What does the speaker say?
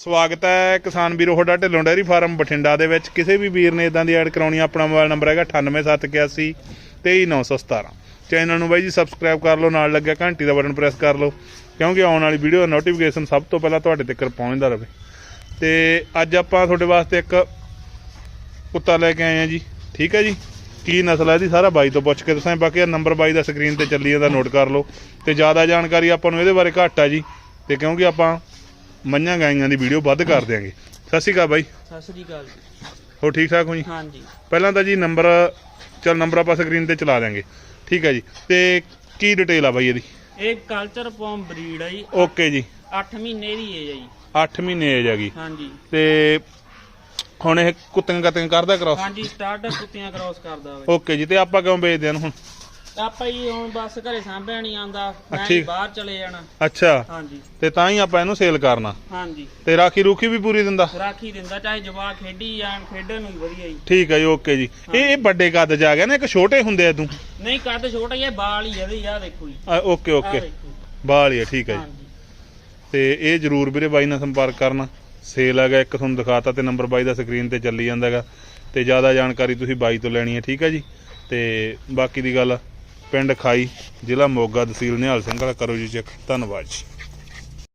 ਸਵਾਗਤ ਹੈ ਕਿਸਾਨ ਵੀਰੋ, ਤੁਹਾਡਾ ਢਿੱਲੋਂ ਡੈਰੀ ਫਾਰਮ ਬਠਿੰਡਾ ਦੇ ਵਿੱਚ। ਕਿਸੇ ਵੀ ਵੀਰ ਨੇ ਇਦਾਂ ਦੀ ਐਡ ਕਰਾਉਣੀ ਆਪਣਾ ਮੋਬਾਈਲ ਨੰਬਰ ਹੈਗਾ 98781 23917 ਚੈਨਲ ਨੂੰ ਬਾਈ ਜੀ ਸਬਸਕ੍ਰਾਈਬ ਕਰ ਲਓ, ਨਾਲ ਲੱਗਿਆ ਘੰਟੀ ਦਾ ਬਟਨ ਪ੍ਰੈਸ ਕਰ ਲਓ, ਕਿਉਂਕਿ ਆਉਣ ਵਾਲੀ ਵੀਡੀਓ ਦਾ ਨੋਟੀਫਿਕੇਸ਼ਨ ਸਭ ਤੋਂ ਪਹਿਲਾਂ ਤੁਹਾਡੇ ਤੱਕ ਪਹੁੰਚਦਾ ਰਹੇ। ਤੇ ਅੱਜ ਆਪਾਂ ਤੁਹਾਡੇ ਵਾਸਤੇ ਇੱਕ ਕੁੱਤਾ ਲੈ ਕੇ ਆਏ ਆ ਜੀ। ਠੀਕ ਹੈ ਜੀ? ਕੀ ਨਸਲ ਹੈ ਇਹਦੀ? ਸਾਰਾ ਬਾਈ ਤੋਂ ਪੁੱਛ ਕੇ ਦੱਸਾਂ ਬਾਕੀ ਨੰਬਰ ਬਾਈ ਦਾ ਸਕਰੀਨ ਤੇ ਚੱਲੀ ਜਾਂਦਾ ਨੋਟ ਕਰ ਲਓ। ਤੇ ਜ਼ਿਆਦਾ ਜਾਣਕਾਰੀ ਆਪਾਂ ਨੂੰ ਇਹਦੇ ਬਾਰੇ ਘੱਟ ਆ ਜੀ। ਤੇ ਕਿਉਂਕਿ ਆਪਾਂ ਮੱਝਾਂ ਗਾਈਆਂ ਦੀ ਵੀਡੀਓ ਵੱਧ ਕਰ ਦਿਆਂਗੇ। ਸਤਿ ਸ਼੍ਰੀ ਅਕਾਲ ਬਾਈ। ਸਤਿ ਸ੍ਰੀ ਅਕਾਲ ਜੀ। ਹੋ ਠੀਕ ਠਾਕ ਹੋ ਜੀ? ਹਾਂਜੀ। ਪਹਿਲਾਂ ਤਾਂ ਜੀ ਨੰਬਰ ਚਲ ਨੰਬਰ ਆਪਾਂ ਸਕਰੀਨ ਤੇ ਚਲਾ ਦਿਆਂਗੇ। ਠੀਕ ਹੈ ਜੀ। ਤੇ ਕੀ ਡਿਟੇਲ ਆ ਬਾਈ ਇਹਦੀ? ਇਹ ਕਲਚਰ ਪੌਮ ਬਰੀਡ ਹੈ ਜੀ। ਓਕੇ ਜੀ। 8 ਮਹੀਨੇ ਦੀ ਏਜ ਹੈ ਜੀ। 8 ਮਹੀਨੇ ਏਜ ਹੈਗੀ ਹਾਂਜੀ। ਤੇ ਹੁਣ ਇਹ ਕੁੱਤੀਆਂ ਕਤੀਆਂ ਕਰਦਾ ਕਰਾਸ ਹਾਂਜੀ ਸਟਾਰਟ ਕੁੱਤੀਆਂ ਕ੍ਰਾਸ ਕਰਦਾ ਵੇ ਓਕੇ ਜੀ। ਤੇ ਆਪਾਂ ਕਿਉਂ ਵੇਚਦੇ ਹਾਂ ਇਹਨੂੰ ਹੁਣ? ਆਪਾਂ ਹੀ ਹੁਣ ਬਸ ਘਰੇ ਸਾਂਭਿਆ ਨਹੀਂ ਆਂਦਾ ਮੈਂ ਹੀ ਠੀਕ। ਬਾਹਰ ਚਲੇ ਜਾਣਾ। ਅੱਛਾ। ਹਾਂਜੀ। ਤੇ ਤਾਂ ਹੀ ਆਪਾਂ ਇਹਨੂੰ ਸੇਲ ਕਰਨਾ। ਹਾਂਜੀ। ਤੇ ਰਾਖੀ ਰੂਖੀ ਵੀ ਪੂਰੀ ਦਿੰਦਾ? ਰਾਖੀ ਦਿੰਦਾ ਚਾਹੇ ਜਵਾਕ ਖੇਡੀ ਜਾਣ ਖੇਡਣ ਨੂੰ ਵਧੀਆ ਜੀ ਠੀਕ ਹੈ ਜੀ ਓਕੇ ਜੀ। ਇਹ ਇਹ ਵੱਡੇ ਕੱਦ ਚ ਆ ਗਿਆ ਨਾ ਇੱਕ ਛੋਟੇ ਹੁੰਦੇ ਆ ਤੂੰ? ਨਹੀਂ ਕੱਦ ਛੋਟਾ ਹੀ ਹੈ ਬਾਲ ਹੀ ਇਹਦੇ ਆ ਦੇਖੋ ਜੀ। ਓਕੇ ਆਹ ਓਕੇ ਦੇਖੋ ਬਾਲ ਹੀ ਆ ਠੀਕ ਹੈ ਜੀ। ਹਾਂਜੀ। ਤੇ ਇਹ ਜਰੂਰ ਵੀਰੇ ਬਾਈ ਨਾਲ ਸੰਪਰਕ ਕਰਨਾ। ਸੇਲ ਹੈਗਾ ਇੱਕ ਤੁਹਾਨੂੰ ਦਿਖਾਤਾ ਤੇ ਨੰਬਰ ਬਾਈ ਦਾ ਸਕਰੀਨ ਤੇ ਚੱਲੀ ਜਾਂਦਾ ਹੈਗਾ। ਤੇ ਜ਼ਿਆਦਾ ਜਾਣਕਾਰੀ ਤੁਸੀਂ ਬਾਈ ਤੋਂ ਲੈਣੀ ਹੈ ਠੀਕ ਹੈ ਜੀ। ਤੇ ਬਾਕੀ ਦੀ ਗੱਲ ਪਿੰਡ ਖਾਈ ਜ਼ਿਲ੍ਹਾ ਮੋਗਾ ਤਹਿਸੀਲ ਨਿਹਾਲ ਸਿੰਘ ਵਾਲਾ ਕਰੋ ਜੀ ਚੈੱਕ ਧੰਨਵਾਦ ਜੀ।